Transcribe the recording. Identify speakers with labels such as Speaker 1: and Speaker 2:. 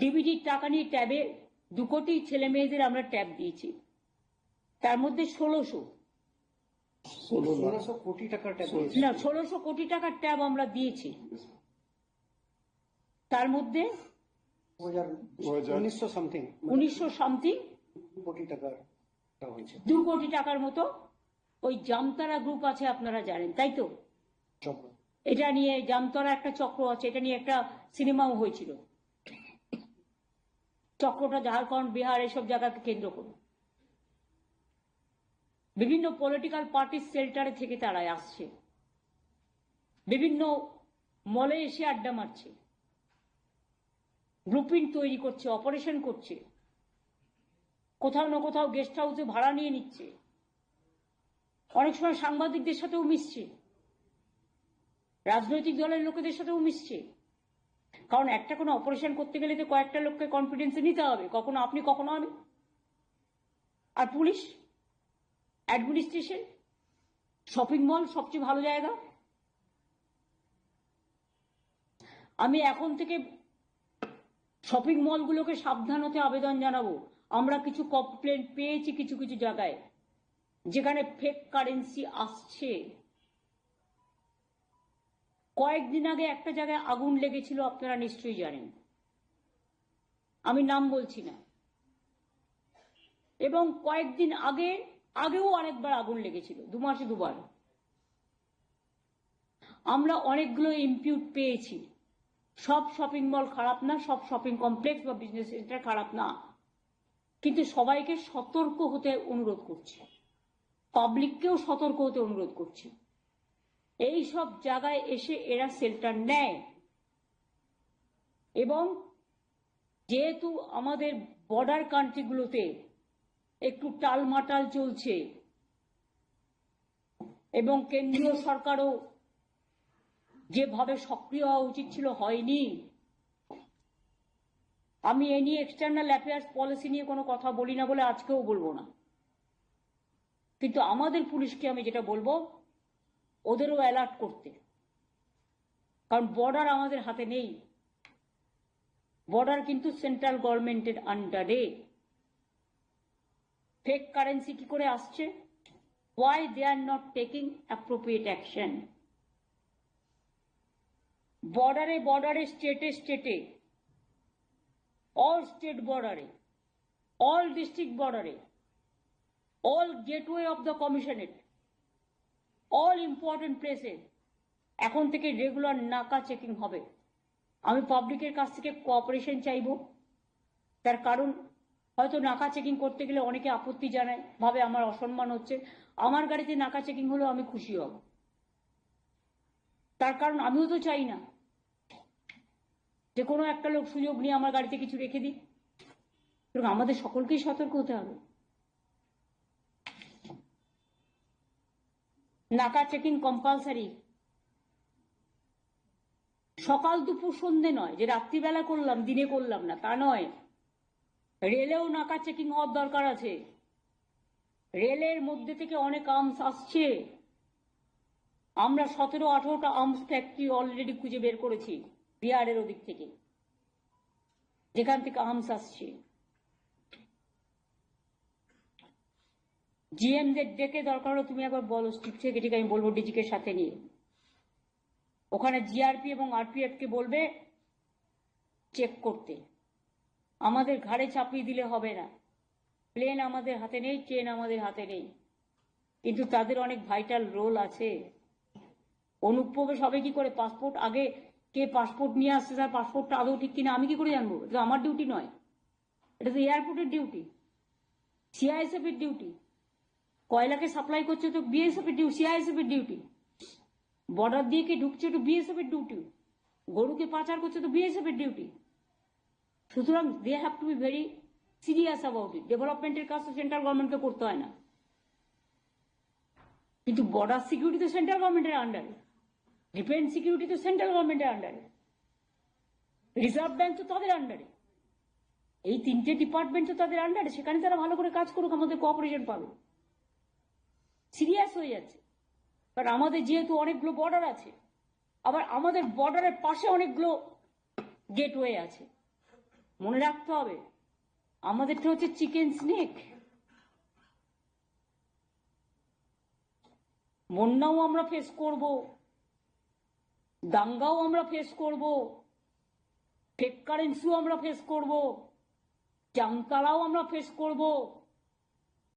Speaker 1: ডিবিটির টাকা নিয়ে ট্যাবে দু কোটি ছেলে মেয়েদের আমরা ট্যাব দিয়েছি। তার মধ্যে ষোলোশো।
Speaker 2: ষোলোশো কোটি টাকার ট্যাব
Speaker 1: না ষোলোশো কোটি টাকার ট্যাব আমরা দিয়েছি। তার মধ্যে
Speaker 2: উনিশশো সামথিং
Speaker 1: উনিশশো সামথিং
Speaker 2: কোটি টাকার
Speaker 1: দু কোটি টাকার মতো ওই জামতারা গ্রুপ আছে আপনারা জানেন তাই তো? এটা নিয়ে জামতারা একটা চক্র আছে এটা নিয়ে একটা সিনেমাও হয়েছিল। চক্রটা ঝাড়খণ্ড, বিহার এসব জায়গাকে কেন্দ্র করে বিভিন্ন পলিটিক্যাল পার্টির সেল্টারে থেকে তারা আসছে। বিভিন্ন মলে এসে আড্ডা মারছে। গ্রুপিং তৈরি করছে অপারেশন করছে। কোথাও না কোথাও গেস্ট হাউসে ভাড়া নিয়ে নিচ্ছে। অনেক সময় সাংবাদিকদের সাথেও মিশছে। রাজনৈতিক দলের লোকেদের সাথেও মিশছে। কারণ একটা কোনো অপারেশন করতে গেলে তো কয়েকটা লোককে কনফিডেন্সে নিতে হবে। কখনো আপনি, কখনো আমি। আর পুলিশ অ্যাডমিনিস্ট্রেশন শপিং মল সবচেয়ে ভালো জায়গা। আমি এখন থেকে শপিং মলগুলোকে সাবধান হতে আবেদন জানাব। আমরা কিছু কমপ্লেন পেয়েছি কিছু কিছু জায়গায়। যেখানে ফেক কারেন্সি আসছে। কয়েকদিন আগে একটা জায়গায় আগুন লেগেছিল, আপনারা নিশ্চয়ই জানেন। আমি নাম বলছি না। এবং কয়েকদিন আগে, আগেও অনেকবার আগুন লেগেছিল, দু মাসে দুবার। আমরা অনেকগুলো ইম্পিউট পেয়েছি। সব শপিং মল খারাপ না, সব শপিং কমপ্লেক্স বা বিজনেস সেন্টার খারাপ না। কিন্তু সবাইকে সতর্ক হতে অনুরোধ করছি। পাবলিককেও সতর্ক হতে অনুরোধ করছি। এই সব জায়গায় এসে এরা শেল্টার নেয়। এবং যেহেতু আমাদের বর্ডার কান্ট্রিগুলোতে একটু টালমাটাল চলছে, এবং কেন্দ্রীয় সরকারও যেভাবে সক্রিয় হওয়া উচিত ছিল হয়নি, আমি এ নিয়ে এক্সটার্নাল অ্যাফেয়ার্স পলিসি নিয়ে কোনো কথা বলি না বলে আজকেও বলব না। কিন্তু আমাদের পুলিশকে আমি যেটা বলব ওদেরও অ্যালার্ট করতে। কারণ বর্ডার আমাদের হাতে নেই। বর্ডার কিন্তু সেন্ট্রাল গভর্নমেন্টের আন্ডারে ফেক কারেন্সি কি করে আসছে? Why they are not taking appropriate action বর্ডারে বর্ডারে স্টেটে স্টেটে অল স্টেট বর্ডারে অল ডিস্ট্রিক্ট বর্ডারে all gateway of the commissionerate all important প্লেসে এখন থেকে রেগুলার নাকা চেকিং হবে। আমি পাবলিকের কাছ থেকে কোঅপারেশন চাইব। তার কারণ, হয়তো নাকা চেকিং করতে গেলে অনেকে আপত্তি জানায়, ভাবে আমার অসম্মান হচ্ছে। আমার গাড়িতে নাকা চেকিং হলেও আমি খুশি হব। তার কারণ, আমিও তো চাই না যে কোনো একটা লোক সুযোগ নিয়ে আমার গাড়িতে কিছু রেখে দিই আমাদের সকলকেই সতর্ক হতে হবে। নাকা চেকিং কম্পালসারি সকাল দুপুর সন্ধে নয়, যে রাত্রিবেলা করলাম, দিনে করলাম না, তা নয়। রেলেও নাকা চেকিং হওয়ার দরকার আছে। রেলের মধ্যে থেকে অনেক আর্মস আসছে। আমরা সতেরো আঠেরোটা আর্মস ফ্যাক্টরি অলরেডি খুঁজে বের করেছি, বিহারের ওদিক থেকে। যেখান থেকে আর্মস আসছে। জিএমদের ডেকে দরকার হলো তুমি একবার বলো চিফ সেক্রেটারিকে আমি বলব ডিজিকে সাথে নিয়ে। ওখানে জিআরপি এবং আরপিএফ কে বলবে চেক করতে। আমাদের ঘাড়ে চাপিয়ে দিলে হবে না। প্লেন আমাদের হাতে নেই ট্রেন আমাদের হাতে নেই। কিন্তু তাদের অনেক ভাইটাল রোল আছে। অনুপ্রবেশ হবে কি করে? পাসপোর্ট আগে কে পাসপোর্ট নিয়ে আসছে, তার পাসপোর্টটা আদৌ ঠিক কিনা, আমি কি করে জানব? এটা আমার ডিউটি নয়। এটা তো এয়ারপোর্টের ডিউটি সিআইএসএফ এর ডিউটি কয়লাকে সাপ্লাই করছে তো বিএসএফ এর ডিউটি সিআইএসএফ এর ডিউটি বর্ডার দিয়ে কে ঢুকছে তো বিএসএফ এর ডিউটি গরুকে পাচার করছে তো বিএসএফ এর ডিউটি সুতরাং they have to be very serious about it ডেভেলপমেন্টের কাজ তো সেন্ট্রাল গভর্নমেন্টকে করতে হয় না। কিন্তু বর্ডার সিকিউরিটি তো সেন্ট্রাল গভর্নমেন্টের আন্ডারে ডিফেন্স সিকিউরিটি তো সেন্ট্রাল গভর্নমেন্টের আন্ডারে রিজার্ভ ব্যাংক তো তাদের আন্ডারে এই তিনটে ডিপার্টমেন্ট তো তাদের আন্ডারে সেখানে তারা ভালো করে কাজ করুক, আমাদের কোঅপারেশন পাবে। সিরিয়াস হয়ে যাচ্ছে। কারণ আমাদের যেহেতু অনেকগুলো বর্ডার আছে, আবার আমাদের বর্ডারের পাশে অনেকগুলো গেটওয়ে আছে। মনে রাখতে হবে, আমাদেরটা হচ্ছে চিকেন স্নেক বন্যাও আমরা ফেস করব, দাঙ্গাও আমরা ফেস করব ফেক কারেন্সিও আমরা ফেস করব জামতারাও আমরা ফেস করব।